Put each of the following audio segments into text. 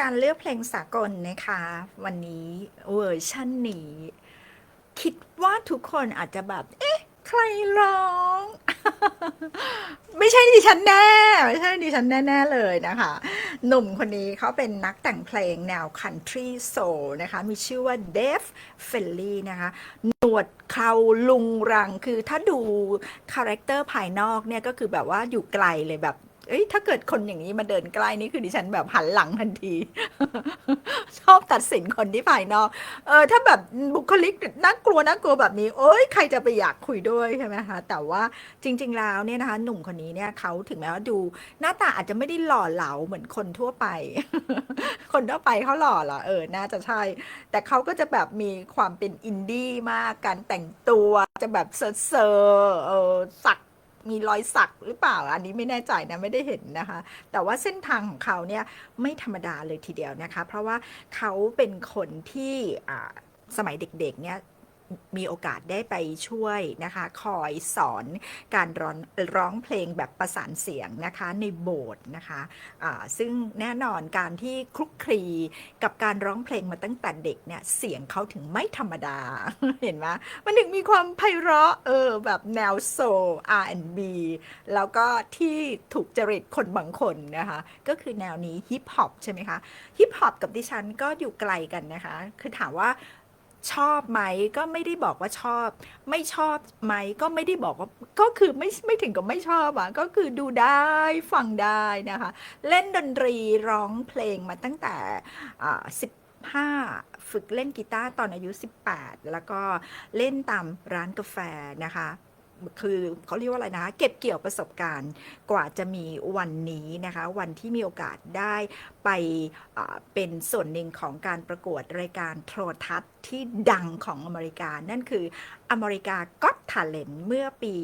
การเลือกเพลงสากลนะคะ วันนี้เวอร์ชันนี้ คิดว่าทุกคนอาจจะแบบ เอ๊ะ ใครร้อง ไม่ใช่ดิฉันแน่ ไม่ใช่ดิฉันแน่ ๆ เลยนะคะ หนุ่มคนนี้เขาเป็นนักแต่งเพลงแนว country soul นะคะ มีชื่อว่าเดฟเฟลลี่นะคะ หนวดเคราลุงรังคือถ้าดูคาแรคเตอร์ภายนอกเนี่ยก็คือแบบว่าอยู่ไกลเลยแบบ เอ้ยถ้าเกิดคนอย่างนี้มาเดินใกล้นี่คือดิฉันแบบหันหลังทันที ชอบตัดสินคนที่ภายนอกเออถ้าแบบบุคลิกน่ากลัวน่ากลัวแบบนี้โอ้ยใครจะไปอยากคุยด้วยใช่ไหมคะแต่ว่าจริง ๆ แล้วเนี่ยนะคะ หนุ่มคนนี้เนี่ยเขาถึงแม้ว่าดู หน้าตาอาจจะไม่ได้หล่อเหลาเหมือนคนทั่วไป คนทั่วไปเขาหล่อเหรอเออน่าจะใช่ แต่เขาก็จะแบบมีความเป็นอินดี้มากการแต่งตัวจะแบบเซอร์เซอร์เออสัก มีรอยสักหรือเปล่า อันนี้ไม่แน่ใจนะไม่ได้เห็นนะคะ แต่ว่าเส้นทางของเขาเนี่ยไม่ธรรมดาเลยทีเดียวนะคะ เพราะว่าเขาเป็นคนที่สมัยเด็กๆเนี่ย มีโอกาสได้ไปช่วยนะคะ คอยสอนการร้องร้องเพลงแบบประสานเสียงนะคะในโบสถ์นะคะอ่าซึ่งแน่นอนการที่คลุกคลีกับการร้องเพลงมาตั้งแต่เด็กเนี่ยเสียงเขาถึงไม่ธรรมดา เห็นไหมมันถึงมีความไพเราะเออแบบแนวโซล R&B แล้วก็ที่ถูกจริตคนบางคนนะคะ ก็คือแนวนี้ฮิปฮอปใช่ไหมคะฮิปฮอปกับดิฉันก็อยู่ไกลกันนะคะ คือถามว่า ชอบไหมก็ไม่ได้บอกว่าชอบ ไม่ชอบไหมก็ไม่ได้บอกว่าก็คือไม่ไม่ถึงกับไม่ชอบอะก็คือดูได้ฟังได้นะคะ เล่นดนตรีร้องเพลงมาตั้งแต่สิบห้าฝึกเล่นกีตาร์ตอนอายุ 18 แล้วก็เล่นตามร้านกาแฟนะคะ คือเขาเรียกว่าอะไรนะเก็บเกี่ยวประสบการณ์กว่าจะมีวันนี้นะคะ วันที่มีโอกาสได้ไปเป็นส่วนหนึ่งของการประกวดรายการโทรทัศน์ที่ดังของอเมริกา นั่นคืออเมริกาก็ท a เลนเมื่อปี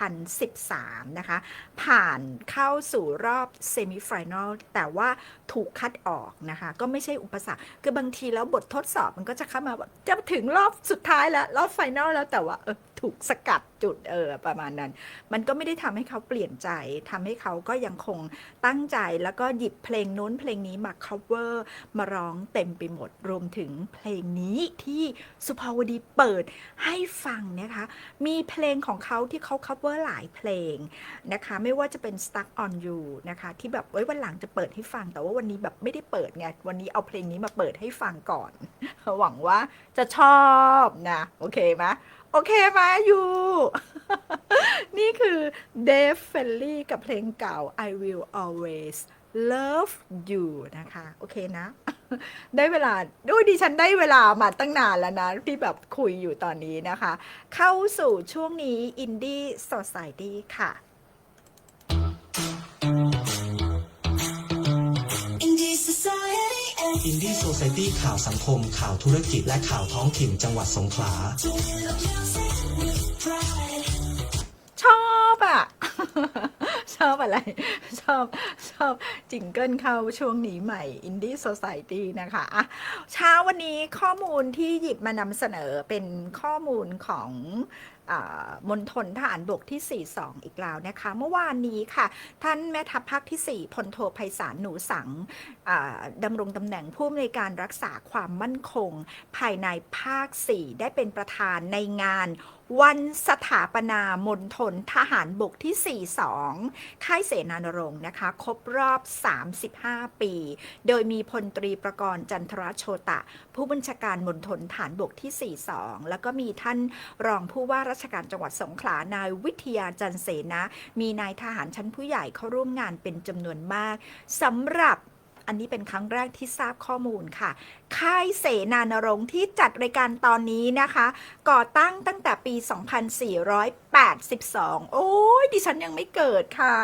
2013 นะคะ ผ่านเข้าสู่รอบเซมิไฟแนลแต่ว่าถูกคัดออกนะคะ ก็ไม่ใช่อุปสรรค คือบางทีแล้วบททดสอบมันก็จะเข้ามาจะถึงรอบสุดท้ายแล้ว รอบไฟแนลแล้วแต่ว่าเออ ถูกสกัดจุดเออประมาณนั้น มันก็ไม่ได้ทำให้เขาเปลี่ยนใจทำให้เขาก็ยังคงตั้งใจแล้วก็หยิบเพลงนู้นเพลงนี้มา cover มาร้องเต็มไปหมด รวมถึงเพลงนี้ที่สุภาวดีเปิดให้ฟังนะคะ มีเพลงของเขาที่เขา cover หลายเพลงนะคะ ไม่ว่าจะเป็น stuck on you นะคะที่แบบไว้วันหลังจะเปิดให้ฟัง แต่ว่าวันนี้แบบไม่ได้เปิดไงวันนี้เอาเพลงนี้มาเปิดให้ฟังก่อน หวังว่าจะชอบนะ โอเคไหม อเคไหมยูนี่คือเดฟเฟลลี่กับเพลงเก่า I will always love you นะคะ โอเคนะ ได้เวลาด้วยดิฉันได้เวลามาตั้งนานแล้วนะ ที่แบบคุยอยู่ตอนนี้นะคะ เข้าสู่ช่วงนี้อินดี้สดใสดีค่ะ อินดี้โซซตี้ข่าวสังคม ข่าวธุรกิจและข่าวท้องถิ่นจังหวัดสงขลา ชอบอะชอบอะไร ชอบชอบจิงเกิลเข้าช่วงนี้ใหม่ Indie Society นะคะอะเช้าวันนี้ข้อมูลที่หยิบมานำเสนอเป็นข้อมูลของ มณฑลทหารบกที่ 42 อีกแล้วนะคะ เมื่อวานนี้ค่ะ ท่านแม่ทัพภาคที่ 4พลโทไพศาลหนูสังดำรงตำแหน่งผู้อำนวยการรักษาความมั่นคง ภายในภาค 4 ได้เป็นประธานในงานวันสถาปนามณฑลทหารบกที่ 42 ค่ายเสนานรงค์นะคะ ครบรอบ 35 ปี โดยมีพลตรีประกรณ์จันทรโชตะ ผู้บัญชาการมณฑลฐานบกที่ 42 แล้วก็มีท่านรองผู้ว่าราชการจังหวัดสงขลานายวิทยาจันเสนะ มีนายทหารชั้นผู้ใหญ่เข้าร่วมงานเป็นจำนวนมากสำหรับอันนี้เป็นครั้งแรกที่ทราบข้อมูลค่ะ ค่ายเสนานรงค์ที่จัดรายการตอนนี้นะคะ ก่อตั้งตั้งแต่ปี 2400 2482 โอ้ยดิฉันยังไม่เกิดค่ะ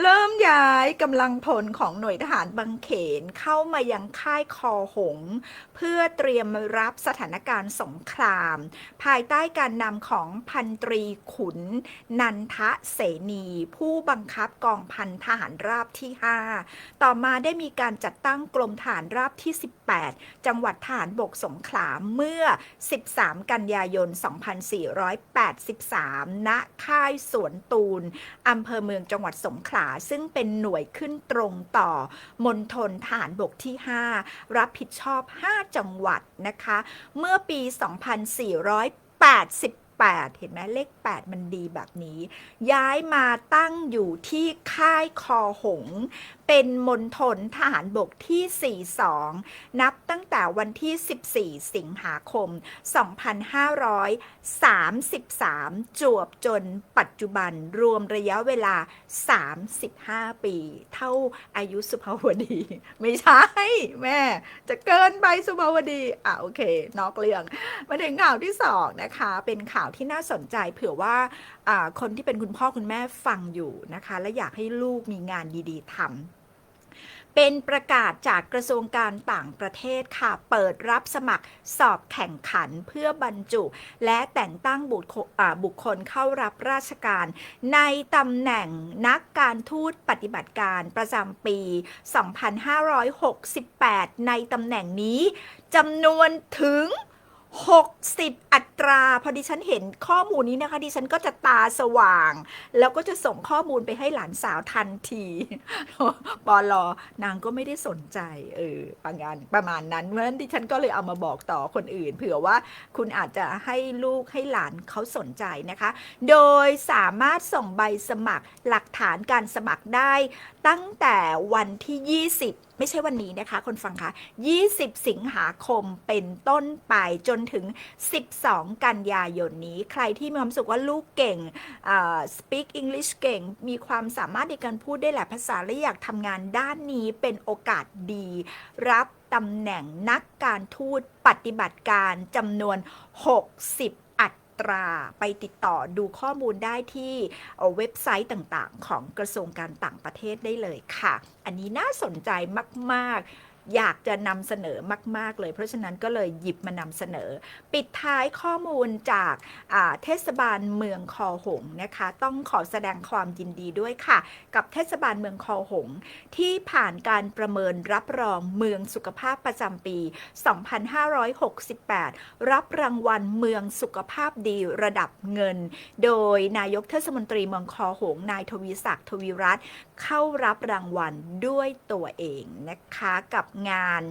เริ่มย้ายกำลังพลของหน่วยทหารบางเขนเข้ามายังค่ายคอหง เพื่อเตรียมรับสถานการณ์สงคราม ภายใต้การนำของพันตรีขุน นันทะเสนี ผู้บังคับกองพันทหารราบที่ 5 ต่อมาได้มีการจัดตั้งกรมฐานราบที่ 8 จังหวัดฐานบกสงขลาเมื่อ 13 กันยายน 2483 ณ ค่ายสวนตูนอำเภอเมืองจังหวัดสงขลา ซึ่งเป็นหน่วยขึ้นตรงต่อมณฑลฐานบกที่ 5 รับผิดชอบ 5 จังหวัดนะคะ เมื่อปี 248 8 เห็นไหมเลข 8 มันดีแบบนี้ ย้ายมาตั้งอยู่ที่ค่ายคอหง เป็นมณฑลทหารบกที่ 42 นับตั้งแต่วันที่ 14 สิงหาคม 2533 จวบจนปัจจุบันรวมระยะเวลา 35 ปี เท่าอายุสุภาวดี ไม่ใช่ แม่ จะเกินไปสุภาวดี อะ โอเค นอกเรื่อง มาถึงข่าวที่สองนะคะ เป็นข่าวที่น่าสนใจเผื่อว่าคนที่เป็นคุณพ่อคุณแม่ฟังอยู่นะคะ และอยากให้ลูกมีงานดีๆทำเป็นประกาศจากกระทรวงการต่างประเทศค่ะ เปิดรับสมัครสอบแข่งขันเพื่อบรรจุ และแต่งตั้งบุคคลอ่าบุคคลเข้ารับราชการ ในตำแหน่งนักการทูตปฏิบัติการประจำปี 2568 ในตำแหน่งนี้จำนวนถึง 60 อัตรา พอดิฉันเห็นข้อมูลนี้นะคะ ดิฉันก็จะตาสว่าง แล้วก็จะส่งข้อมูลไปให้หลานสาวทันทีปอลอนางก็ไม่ได้สนใจเออประมาณประมาณนั้นเพราะฉะนั้นดิฉันก็เลยเอามาบอกต่อคนอื่น เผื่อว่าคุณอาจจะให้ลูกให้หลานเขาสนใจนะคะ โดยสามารถส่งใบสมัครหลักฐานการสมัครได้ ตั้งแต่วันที่ 20 ไม่ใช่วันนี้นะคะ คนฟังคะ20 สิงหาคมเป็นต้นไปจนถึง 12 กันยายนนี้ ใครที่มีความสึกว่าลูกเก่ง speak English เก่ง มีความสามารถในการพูดได้หลายภาษาและอยากทำงานด้านนี้เป็นโอกาสดี รับตำแหน่งนักการทูตปฏิบัติการจำนวน 60อัตราไปติดต่อดูข้อมูลได้ที่เอ่อเว็บไซต์ต่างๆ ของกระทรวงการต่างประเทศได้เลยค่ะ อันนี้น่าสนใจมาก ๆ อยากจะนำเสนอมาก ๆ เลย เพราะฉะนั้นก็เลยหยิบมานำเสนอ ปิดท้ายข้อมูลจากาเทศบาลเมืองคอหงนะคะ ต้องขอแสดงความยินดีด้วยค่ะ กับเทศบาลเมืองคอหง ที่ผ่านการประเมินรับรองเมืองสุขภาพประจำปี 2568 รับรางวัลเมืองสุขภาพดีระดับเงิน โดยนายกเทศมนตรีเมืองคอหง นายทวีศักดิ์ทวีรัตน์ เข้ารับรางวัลด้วยตัวเองนะคะกับงาน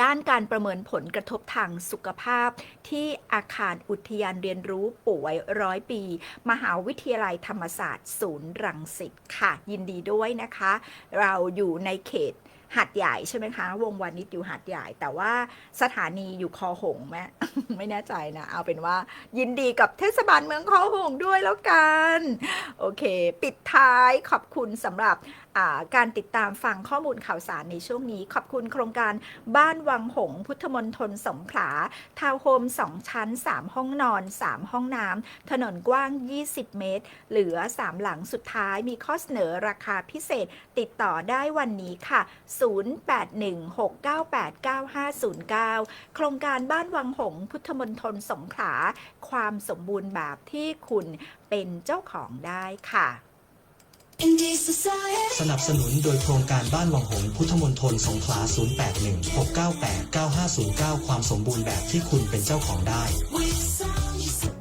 ด้านการประเมินผลกระทบทางสุขภาพ ที่อาคารอุทยานเรียนรู้ป่วยร้อยปี มหาวิทยาลัยธรรมศาสตร์ ศูนย์รังสิตค่ะ ยินดีด้วยนะคะ เราอยู่ในเขตหัดใหญ่ใช่ไหมคะ วงวานิชอยู่หัดใหญ่ แต่ว่าสถานีอยู่คอหงไหม ไม่แน่ใจนะ เอาเป็นว่ายินดีกับเทศบาลเมืองคอหงด้วยแล้วกัน โอเค ปิดท้ายขอบคุณสำหรับการติดตามฟังข้อมูลข่าวสารในช่วงนี้ ขอบคุณโครงการบ้านวังหง พุทธมณฑลสงขลาทาวน์โฮม 2 ชั้น 3 ห้องนอน 3 ห้องน้ำถนนกว้าง 20 เมตร เหลือ 3 หลังสุดท้ายมีข้อเสนอราคาพิเศษติดต่อได้วันนี้ค่ะ 0816989509 โครงการบ้านวังหงพุทธมณฑลสงขลาความสมบูรณ์แบบที่คุณเป็นเจ้าของได้ค่ะ สนับสนุนโดยโครงการบ้านวังหงพุทธมณฑลสงขลา 0816989509 ความสมบูรณ์แบบที่คุณเป็นเจ้าของได้